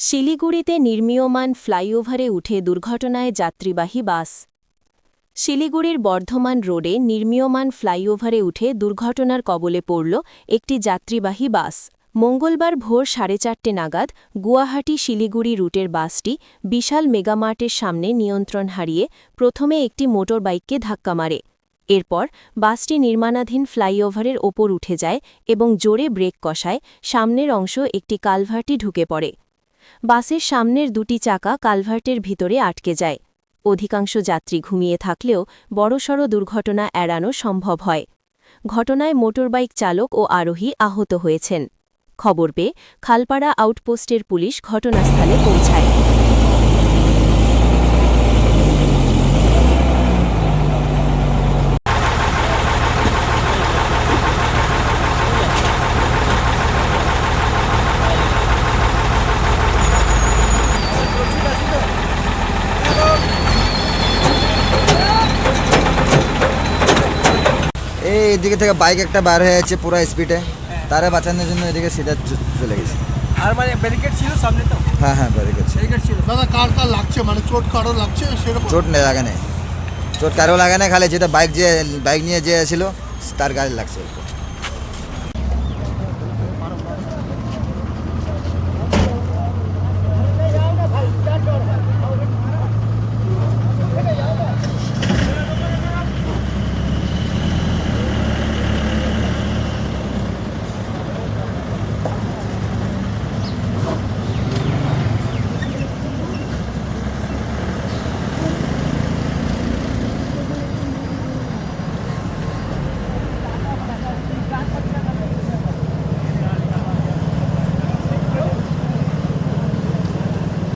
শিলিগুড়িতে নির্মীয়মান ফ্লাইওভারে উঠে দুর্ঘটনায় যাত্রীবাহী বাস। শিলিগুড়ির বর্ধমান রোডে নির্মীয়মান ফ্লাইওভারে উঠে দুর্ঘটনার কবলে পড়ল একটি যাত্রীবাহী বাস। মঙ্গলবার ভোর সাড়ে চারটে নাগাদ গুয়াহাটি শিলিগুড়ি রুটের বাসটি বিশাল মেগামার্টের সামনে নিয়ন্ত্রণ হারিয়ে প্রথমে একটি মোটরবাইককে ধাক্কা মারে। এরপর বাসটি নির্মাণাধীন ফ্লাইওভারের ওপর উঠে যায় এবং জোরে ব্রেক কষায়, সামনের অংশ একটি কালভার্টি ঢুকে পড়ে। বাসের সামনের দুটি চাকা কালভার্টের ভিতরে আটকে যায়। অধিকাংশ যাত্রী ঘুমিয়ে থাকলেও বড়সড় দুর্ঘটনা এড়ানো সম্ভব হয়। ঘটনায় মোটরবাইক চালক ও আরোহী আহত হয়েছেন। খবর পেয়ে খালপাড়া আউটপোস্টের পুলিশ ঘটনাস্থলে পৌঁছায়। এই এদিকে থেকে বাইক একটা বার হয়ে যাচ্ছে পুরো স্পিডে তারা বাঁচানোর জন্য এদিকে সিধা চলে গেছে। আর মানে ব্যারিকেড ছিল সামনে তো? হ্যাঁ হ্যাঁ ব্যারিকেড ছিল। ব্যারিকেড ছিল। দাদা কার কার লাগছে? মানে চোট কারও লাগছে সেরকম? চোট নেই লাগে নেই। চোট কারও লাগে না খালি যেটা বাইক যে বাইক নিয়ে যে ছিল তার গাড়ি লাগছে।